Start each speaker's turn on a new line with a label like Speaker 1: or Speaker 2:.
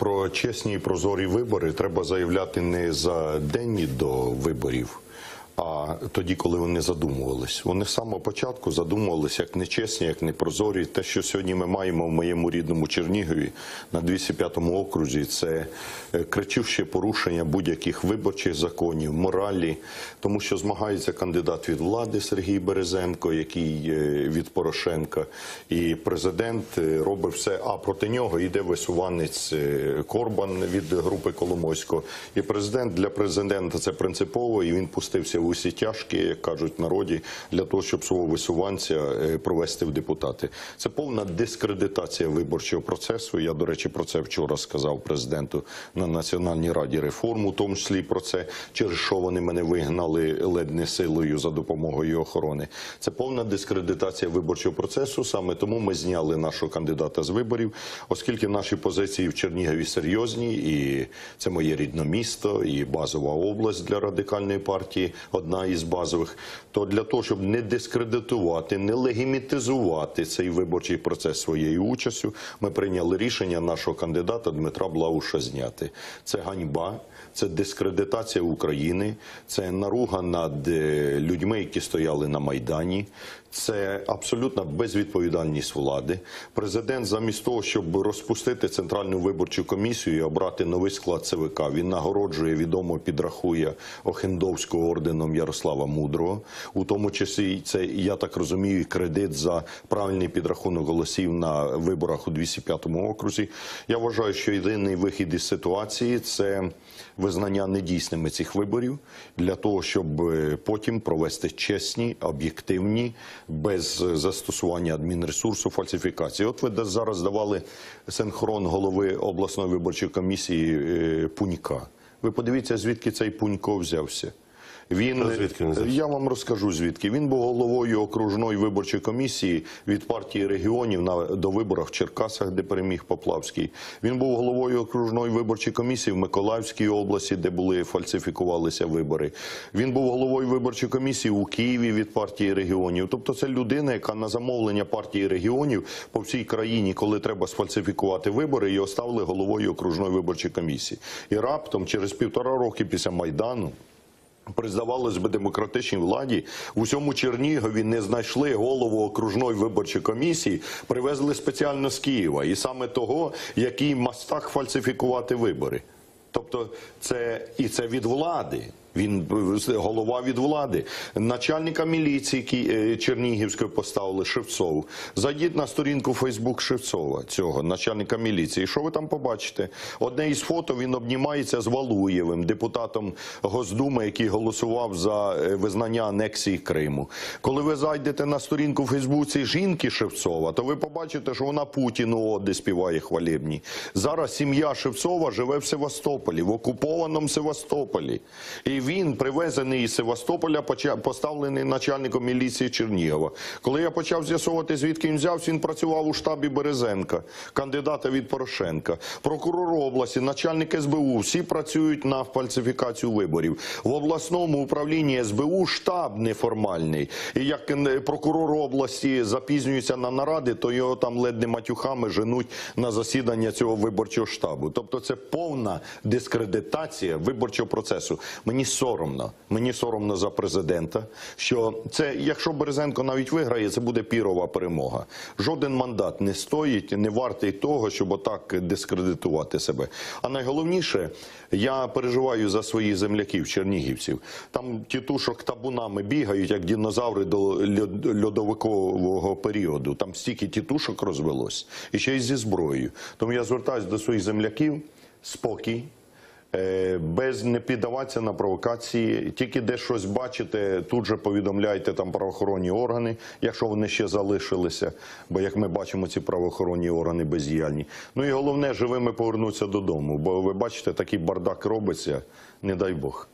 Speaker 1: про чесні і прозорі вибори треба заявляти не за день до виборів, а тоді, коли вони задумувались. Вони з самого початку задумувалися як нечесні, як непрозорі. Те, що сьогодні ми маємо в моєму рідному Чернігові на 205-му окрузі, це е, кричуще порушення будь-яких виборчих законів, моралі, тому що змагається кандидат від влади Сергій Березенко, який е, від Порошенка, і президент е, робить все. А проти нього йде висуванець Корбан від групи Коломойського. І президент для президента це принципово, і він пустився в усі тяжкі, як кажуть в народі, для того, щоб свого висуванця е, провести в депутати. Це повна дискредитація виборчого процесу. Я, до речі, про це вчора сказав президенту на Національній раді реформ, у тому числі про це, через що вони мене вигнали ледь силою за допомогою охорони. Це повна дискредитація виборчого процесу. Саме тому ми зняли нашого кандидата з виборів, оскільки наші позиції в Чернігові серйозні, і це моє рідне місто, і базова область для радикальної партії, одна із базових. То для того, щоб не дискредитувати, не легімітизувати цей виборчий процес своєю участю, ми прийняли рішення нашого кандидата Дмитра Блауша зняти. Це ганьба, це дискредитація України, це наруга над е, людьми, які стояли на майдані. Це абсолютна безвідповідальність влади. Президент, замість того, щоб розпустити центральну виборчу комісію і обрати новий склад ЦВК, він нагороджує відомо підрахує Охендовського орденом Ярослава Мудрого. У тому числі це я так розумію, кредит за правильний підрахунок голосів на виборах у 205-му окрузі. Я вважаю, що єдиний вихід із ситуації це визнання недійсними цих виборів для того, щоб е, потім провести чесні, об'єктивні, без застосування адмінресурсу фальсифікації. От ви зараз давали синхрон голови обласної виборчої комісії е, Пунька. Ви подивіться, звідки цей Пунько взявся. Він
Speaker 2: А звідки він
Speaker 1: я вам розкажу звідки. Він був головою окружної виборчої комісії від партії регіонів на до виборах в Черкасах, де переміг Поплавський. Він був головою окружної виборчої комісії в Миколаївській області, де були фальсифікувалися вибори. Він був головою виборчої комісії у Києві від партії регіонів. Тобто, це людина, яка на замовлення партії регіонів по всій країні, коли треба сфальсифікувати вибори, його ставили головою окружної виборчої комісії. І раптом, через півтора роки після майдану. При, здавалось би, демократичній владі в усьому Чернігові не знайшли голову окружної виборчої комісії, привезли спеціально з Києва, і саме того, який мастах фальсифікувати вибори. Тобто, це і це від влади. Він голова від влади, начальника міліції е, Чернігівської поставили Шевцову. Зайдіть на сторінку Фейсбук Шевцова, цього начальника міліції. Що ви там побачите? Одне із фото він обнімається з Валуєвим, депутатом Госдуми, який голосував за е, визнання анексії Криму. Коли ви зайдете на сторінку Фейсбуці жінки Шевцова, то ви побачите, що вона Путіну оди співає хвалебні. Зараз сім'я Шевцова живе в Севастополі, в окупованому Севастополі. І він привезений із Севастополя, поставлений начальником міліції Чернігова. Коли я почав з'ясовувати, звідки він взявся, він працював у штабі Березенка, кандидата від Порошенка. Прокурор області, начальник СБУ, всі працюють на фальсифікацію виборів. В обласному управлінні СБУ штаб неформальний. І як е, прокурор області запізнюється на наради, то його там ледь матюхами женуть на засідання цього виборчого штабу. Тобто це повна дискредитація виборчого процесу. Мені соромно. Мені соромно за президента. Що це, якщо Березенко навіть виграє, це буде пірова перемога. Жоден мандат не стоїть, не вартий того, щоб отак дискредитувати себе. А найголовніше, я переживаю за своїх земляків, чернігівців. Там тітушок табунами бігають, як динозаври до льодовикового періоду. Там стільки тітушок розвелось, і ще й зі зброєю. Тому я звертаюся до своїх земляків. Спокій, без не піддаватися на провокації. Тільки де щось бачите, тут же повідомляйте там правоохоронні органи, якщо вони ще залишилися. Бо як ми бачимо, ці правоохоронні органи бездіяльні. Ну і головне, живими повернутися додому. Бо ви бачите, такий бардак робиться, не дай Бог.